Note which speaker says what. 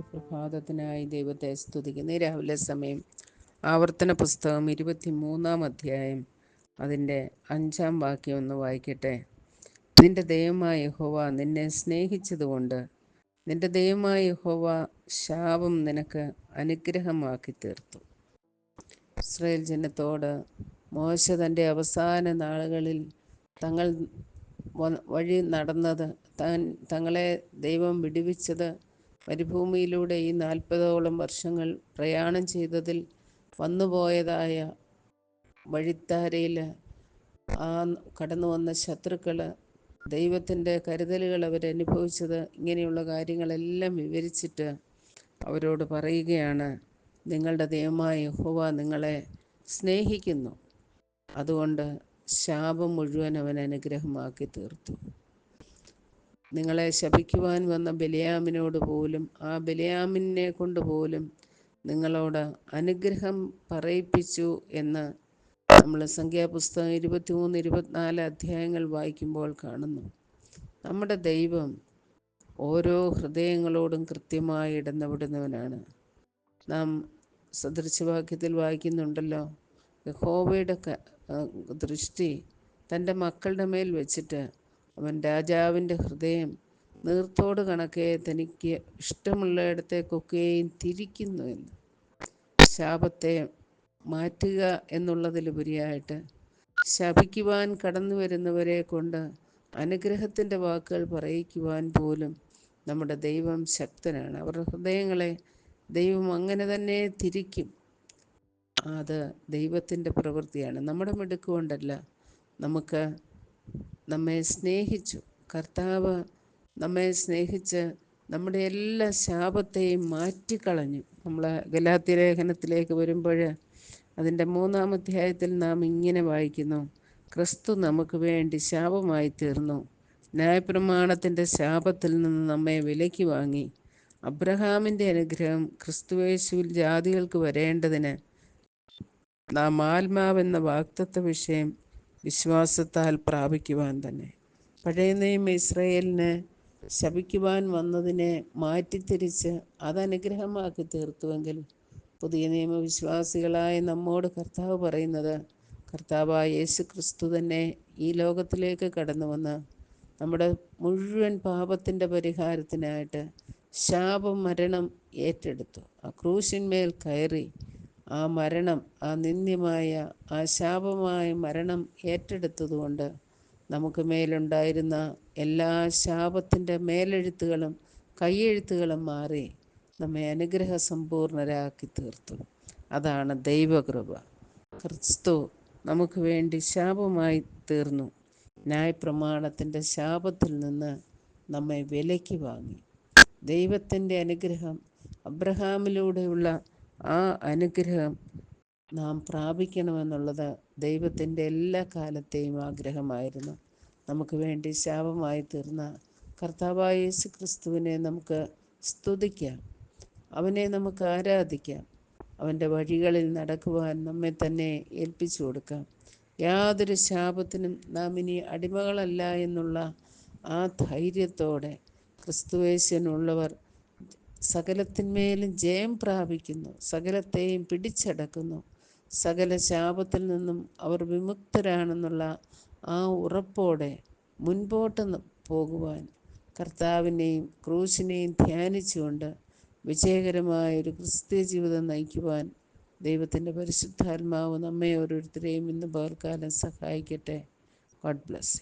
Speaker 1: പ്രഭാതത്തിനായി ദൈവത്തെ സ്തുതിക്കുന്ന. ഈ രാവിലെ സമയം ആവർത്തന പുസ്തകം ഇരുപത്തി മൂന്നാം അധ്യായം. അതിന്റെ അഞ്ചാം വാക്യം ഒന്ന് വായിക്കട്ടെ. നിന്റെ ദൈവമായ യഹോവ നിന്നെ സ്നേഹിച്ചതുകൊണ്ട് നിന്റെ ദൈവമായ യഹോവ ശാപം നിനക്ക് അനുഗ്രഹമാക്കി തീർത്തു. ഇസ്രയേൽ ജനത്തോട് മോശ തന്റെ അവസാന നാളുകളിൽ തങ്ങൾ വഴി നടന്നത്. തങ്ങളെ ദൈവം വിടുവിച്ചത്. മരുഭൂമിയിലൂടെ ഈ നാൽപ്പതോളം വർഷങ്ങൾ പ്രയാണം ചെയ്തതിൽ വന്നുപോയതായ വഴിത്താരയിൽ ആ കടന്നു വന്ന ശത്രുക്കൾ ദൈവത്തിന്റെ കരുതലുകൾ അവരനുഭവിച്ചത് ഇങ്ങനെയുള്ള കാര്യങ്ങളെല്ലാം വിവരിച്ചിട്ട് അവരോട് പറയുകയാണ് നിങ്ങളുടെ ദൈവമായ യഹോവ നിങ്ങളെ സ്നേഹിക്കുന്നു. അതുകൊണ്ട് ശാപം മുഴുവൻ അവൻ അനുഗ്രഹമാക്കി തീർത്തു. നിങ്ങളെ ശപിക്കുവാൻ വന്ന ബലിയാമിനോട് പോലും ആ ബലിയാമിനെ കൊണ്ട് പോലും നിങ്ങളോട് അനുഗ്രഹം പറയിപ്പിച്ചു എന്ന് നമ്മൾ സംഖ്യാപുസ്തകം ഇരുപത്തിമൂന്ന് ഇരുപത്തിനാല് അധ്യായങ്ങൾ വായിക്കുമ്പോൾ കാണുന്നു. നമ്മുടെ ദൈവം ഓരോ ഹൃദയങ്ങളോടും കൃത്യമായി ഇടപെടുന്നവനാണ് നാം സദൃശവാക്യത്തിൽ വായിക്കുന്നുണ്ടല്ലോ യഹോവയുടെ ദൃഷ്ടി തന്റെ മക്കളുടെ മേൽ വെച്ചിട്ട് അവൻ രാജാവിന്റെ ഹൃദയം നീർത്തോട് കണക്കെ തനിക്ക് ഇഷ്ടമുള്ളയിടത്തേക്കൊക്കെയും തിരിക്കുന്നു എന്ന്. ശാപത്തെ മാറ്റുക എന്നുള്ളതിലുപരിയായിട്ട് ശപിക്കുവാൻ കടന്നു വരുന്നവരെ കൊണ്ട് അനുഗ്രഹത്തിന്റെ വാക്കുകൾ പറയിക്കുവാൻ പോലും നമ്മുടെ ദൈവം ശക്തനാണ്. അവരുടെ ഹൃദയങ്ങളെ ദൈവം അങ്ങനെ തന്നെ തിരിക്കും. അത് ദൈവത്തിന്റെ പ്രവൃത്തിയാണ്. നമ്മുടെ മിടുക്കുകൊണ്ടല്ല നമുക്ക് നമ്മെ സ്നേഹിച്ചു. കർത്താവ് നമ്മെ സ്നേഹിച്ച് നമ്മുടെ എല്ലാ ശാപത്തെയും മാറ്റിക്കളഞ്ഞു. നമ്മൾ ഗലാത്തിലേഖനത്തിലേക്ക് വരുമ്പോൾ അതിന്റെ മൂന്നാം അധ്യായത്തിൽ നാം ഇങ്ങനെ വായിക്കുന്നു. ക്രിസ്തു നമുക്ക് വേണ്ടി ശാപമായി തീർന്നു. ന്യായപ്രമാണത്തിന്റെ ശാപത്തിൽ നിന്ന് നമ്മെ വിലയ്ക്ക് വാങ്ങി. അബ്രഹാമിന്റെ അനുഗ്രഹം ക്രിസ്തുവേശുവിൽ ജാതികൾക്ക് വരേണ്ടതിന് നാം ആത്മാവെന്ന വാക്തത്വ വിഷയം വിശ്വാസത്താൽ പ്രാപിക്കുവാൻ തന്നെ. പഴയ നിയമ ഇസ്രയേലിന് ശപിക്കുവാൻ വന്നതിനെ മാറ്റിത്തിരിച്ച് അതനുഗ്രഹമാക്കി തീർത്തുവെങ്കിൽ പുതിയ നിയമവിശ്വാസികളായ നമ്മോട് കർത്താവ് പറയുന്നത് കർത്താവായ യേശു ക്രിസ്തു തന്നെ ഈ ലോകത്തിലേക്ക് കടന്നു വന്ന് നമ്മുടെ മുഴുവൻ പാപത്തിന്റെ പരിഹാരത്തിനായിട്ട് ശാപം മരണം ഏറ്റെടുത്തു. ആ ക്രൂശിന്മേൽ കയറി ആ മരണം ആ നിന്ദ്യമായ ആ ശാപമായ മരണം ഏറ്റെടുത്തതുകൊണ്ട് നമുക്ക് മേലുണ്ടായിരുന്ന എല്ലാ ശാപത്തിന്റെ മേലെഴുത്തുകളും കൈയെഴുത്തുകളും മാറി നമ്മെ അനുഗ്രഹ സമ്പൂർണരാക്കി തീർത്തു അതാണ് ദൈവകൃപ. ക്രിസ്തു നമുക്ക് വേണ്ടി ശാപമായി തീർന്നു. ന്യായപ്രമാണത്തിന്റെ ശാപത്തിൽ നിന്ന് നമ്മെ വിലയ്ക്ക് വാങ്ങി. ദൈവത്തിന്റെ അനുഗ്രഹം അബ്രഹാമിലൂടെയുള്ള ആ അനുഗ്രഹം നാം പ്രാപിക്കണമെന്നുള്ളത് ദൈവത്തിന്റെ എല്ലാ കാലത്തെയും ആഗ്രഹമായിരുന്നു. നമുക്ക് വേണ്ടി ശാപമായി തീർന്ന കർത്താവായ യേശു ക്രിസ്തുവിനെ നമുക്ക് സ്തുതിക്കാം. അവനെ നമുക്ക് ആരാധിക്കാം. അവന്റെ വഴികളിൽ നടക്കുവാൻ നമ്മെ തന്നെ ഏൽപ്പിച്ചു കൊടുക്കാം. യാതൊരു ശാപത്തിനും നാം ഇനി അടിമകളല്ല എന്നുള്ള ആ ധൈര്യത്തോടെ ക്രിസ്തുവേശനുള്ളവർ സകലത്തിന്മേലും ജയം പ്രാപിക്കുന്നു. സകലത്തെയും പിടിച്ചടക്കുന്നു. സകല ശാപത്തിൽ നിന്നും അവർ വിമുക്തരാണെന്നുള്ള ആ ഉറപ്പോടെ മുൻപോട്ട് പോകുവാൻ കർത്താവിനെയും ക്രൂശിനെയും ധ്യാനിച്ചുകൊണ്ട് വിജയകരമായ ഒരു ക്രിസ്തീയ ജീവിതം നയിക്കുവാൻ ദൈവത്തിന്റെ പരിശുദ്ധാത്മാവ് നമ്മെ ഓരോരുത്തരെയും ഇന്ന് പകൽക്കാലം സഹായിക്കട്ടെ. God bless